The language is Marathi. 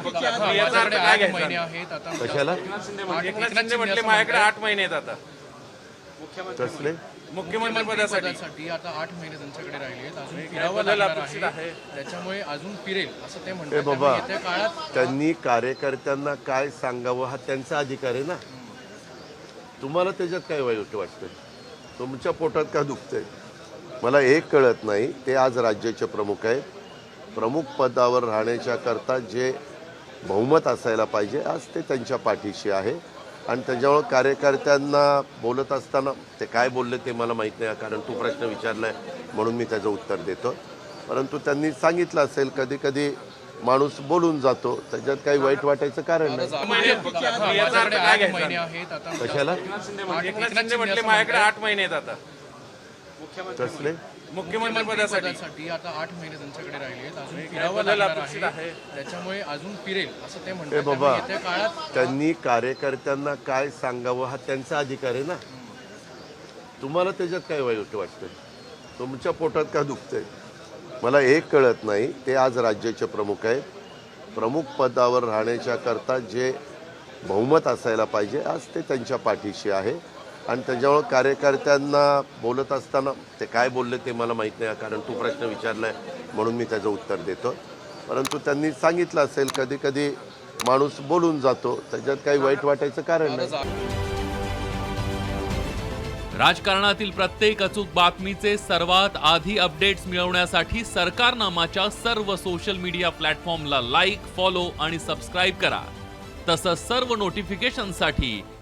महिने आहेत आता. कशाला? आठ- एकनाथ शिंदे म्हटले माझ्याकडे आठ महिने आहेत आता. कसले? मुख्यमंत्री पदासाठी. आता आठ महिने त्यांच्याकडे राहिले आहेत. अजून फिरावं लागणार आहे? त्याच्यामुळे अजून फिरेल असं ते म्हणतात. बाबा येत्या काळात त्यांनी कार्यकर्त्यांना काय सांगावं हा त्यांचा अधिकार आहे ना? तुम्हाला त्याच्यात काय वाईट वाटतंय? तुमच्या पोटात का दुखतंय? मला एक कळत नाही. ते आज राज्याचे प्रमुख आहेत. प्रमुख पदावर राहण्याच्या करता जे बहुमत असायला पाहिजे. आज ते त्यांच्या पाठीशी आहे. आणि त्याच्यामुळं कार्यकर्त्यांना बोलत असताना ते काय बोलले ते मला माहीत नाही कारण तू प्रश्न विचारलाय म्हणून मी त्याचं उत्तर देतो. परंतु त्यांनी सांगितलं असेल कधी कधी माणूस बोलून जातो. त्याच्यात काही वाईट वाटायचं कारण नाही. हा, कशाला? एकनाथ मुख्यमंत्री पदासाठी आता आठ महिने त्यांच्याकडे राहिले आहेत. अजून काय फिरावं बदल लागणार अपेक्षित आहे. आहे? त्याच्यामुळे अजून फिरेल असं ते म्हणतात. बाबा त्यामुळे येत्या काळात त्यांनी कार्यकर्त्यांना काय सांगावं हा त्यांचा अधिकार आहे ना? तुम्हाला त्याच्यात काय वाईट वाटतंय? तुमच्या पोटात का दुखतंय? मला एक कळत नाही. ते आज राज्याचे प्रमुख आहेत. प्रमुख पदावर राहण्याच्या करता जे बहुमत असायला पाहिजे आज ते त्यांच्या पाठीशी आहे. आणि त्याच्यामुळं कार्यकर्त्यांना बोलत असताना ते काय बोलले ते मला माहीत नाही कारण तू प्रश्न विचारलाय म्हणून मी त्याचं उत्तर देतो. परंतु त्यांनी सांगितलं असेल कधी कधी माणूस बोलून जातो त्याच्यात काही वाईट वाटायचं कारण नाही. राजकारणातील प्रत्येक अचूक बातमीचे सर्वात आधी अपडेट्स मिळवण्यासाठी सरकारनामाच्या सर्व सोशल मीडिया प्लॅटफॉर्मला लाईक फॉलो आणि सबस्क्राईब करा. तसंच सर्व नोटिफिकेशनसाठी